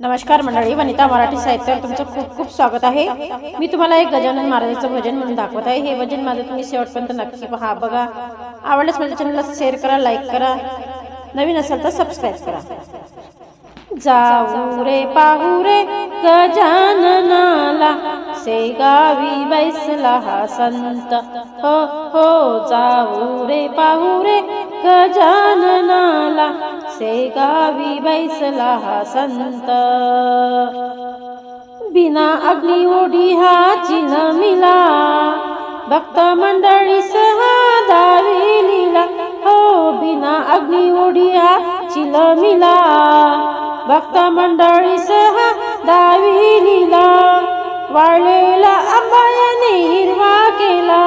नमस्कार मंडळी वनिता मराठी साहित्यावर तुमचं खूप खूप स्वागत आहे. मी तुम्हाला एक गजानन महाराजाचं भजन म्हणून दाखवत आहे. हे भजन माझं तुम्ही शेवटपर्यंत नक्की पहा बघा. आवडल्यास माझ्या चॅनलला शेअर करा लाईक करा. नवीन असेल तर सबस्क्राईब करा. जाऊ रे पाहू रे गजाननाला सेगावी बैसला हा संत. हो हो जाऊ रे पाहू रे गजाननाला सेगावी बैसला हा संत. बिना अग्नी ओढी हा चिलमिला भक्त मंडळी सहा दावी लिला. हो बिना अग्नी ओढी हा चिलमिला भक्त मंडळी सह दावी लिला वाळलेला अंबायाने हिरवा केला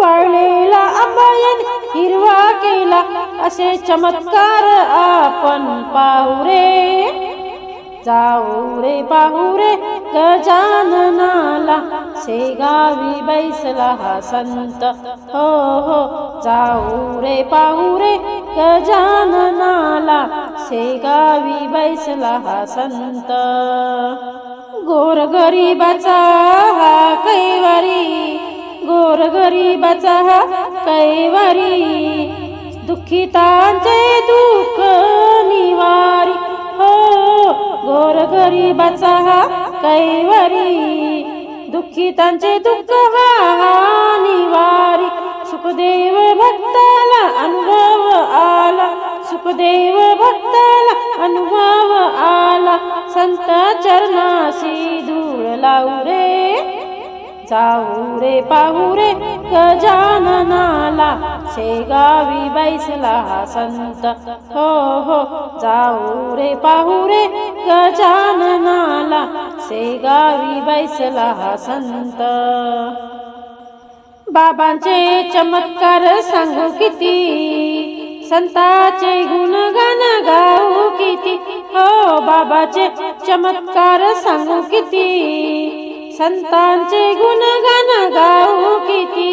वाळलेला अंबायाने हिरवा केला असे चमत्कार आपण पाहुरे जाऊ रे पाहू रे गजाननाला. शेगावी बैसला हा संत. हो हो जाऊ रे पाहू रे गजाननाला. शेगावी बैसला हा संत. गोर गरीबाचा हा कैवारी गोर गरीबाचा हा कैवारी. दुःखितांचे दुःख निवारी हो गोर गरीबाचा हा कैवारी. दुःखितांचे दुःख हा निवारी सुखदेव भक्ताला अनुभव आ देव भक्ताला अनुभव आला. संत चरणाशी धूळ लावू रे. जाऊ रे पाहू रे गजाननाला. शेगावी बैसला हा संत. हो हो जाऊ रे पाहू रे गजाननाला. शेगावी बैसला हा संत. बाबांचे चमत्कार सांगू किती? संताचे गुणगान गाऊ किती? हो बाबाचे चमत्कार सांगू किती? संतांचे गुणगान गाऊ किती?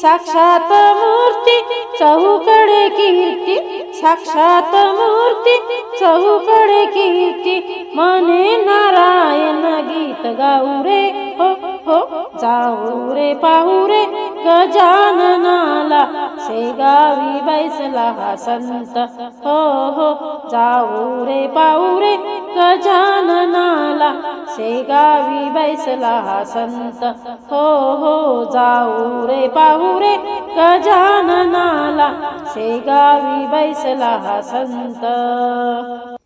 साक्षात मूर्ती चहूकडे कीर्ती साक्षात मूर्ती चहूकडे कीर्ती. मने नारायण गीत गाऊ रे हो हो जाऊ रे पाहू रे गजा शेगावी बैसला हा संत. हो हो जाऊ रे पाऊ रे गजाननाला. शेगावी बैसला हा संत. हो हो जाऊ रे पाऊ रे गजाननाला. शेगावी बैसला हा संत.